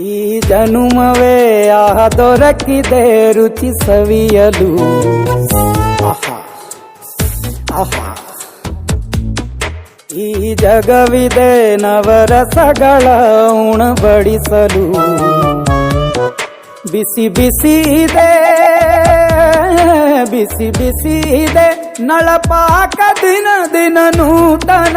ಈ ಜನುಮವೇ ಆಹ ದೊರಕಿದೆ ರುಚಿ ಸವಿಯಲು. ಆಹಾ ಆಹಾ. ಈ ಜಗವಿದೆ ನವರಸಗಳ ಉಣಬಡಿಸಲು. ಬಿಸಿ ಬಿಸಿ ಇದೆ, ಬಿಸಿ ಬಿಸಿ ಇದೆ, ನಳಪಾಕ ದಿನ ದಿನ ನೂತನ.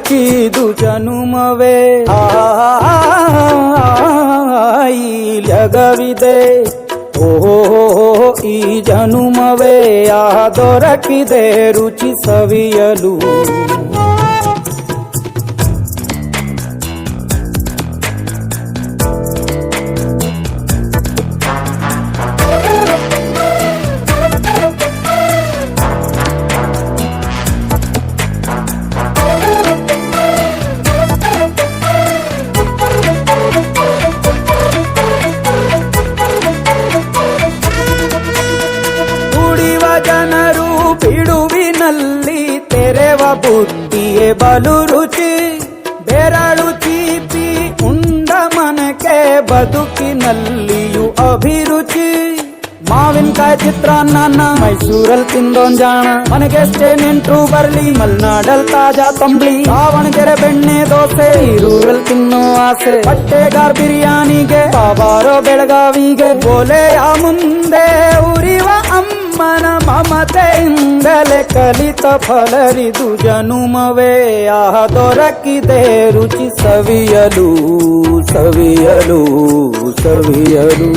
ವಿರಳ ರುಚಿದು ಜನುಮವೇ ಆ ಈ ಜಗವಿದೆ ಓಹೋ ಈ ಜನುಮವೇ ಆ ದೊರಕಿದೆ ರುಚಿ ಸವಿಯಲು ಬಿಡುವಿನಲ್ಲಿ ತೆರೆವ ಬುದ್ಧಿಯೇ ಬಲು ರುಚಿ ಬೆರಳು ಚೀಪಿ ಉಂಡ ಮನಕ್ಕೆ ಬದುಕಿನಲ್ಲಿಯೂ ಅಭಿರುಚಿ ಮಾವಿನಕಾಯಿ ಚಿತ್ರಾನ್ನ ಮೈಸೂರಲ್ಲಿ ತಿಂದೋನ್ ಜಾಣ ಮನೆಗೆಷ್ಟೇ ನೆಂಟ್ರು ಬರ್ಲಿ ಮಲ್ನಾಡಲ್ ತಾಜಾ ತಂಬ್ಳಿ ದಾವಣಗೆರೆ ಬೆಣ್ಣೆ ದೋಸೆ ಈರೂರಲ್ಲಿ ತಿನ್ನೋ ಆಸೆ ಬಟ್ಟೆಗಾರ್ ಬಿರಿಯಾನಿಗೆ ಬಾಬಾರೋ ಬೆಳಗಾವಿಗೆ ಬೋಲೆಯ ಮುಂದೆ ಉರಿವ ಅಮ್ಮನ ಮಮತೆಯಿಂದಲೇ ಕಲಿತ ಫಲರಿದು ಜನುಮವೇ ಆಹ ದೊರಕಿದೆ ರುಚಿ ಸವಿಯಲು ಸವಿಯಲು ಸವಿಯಲು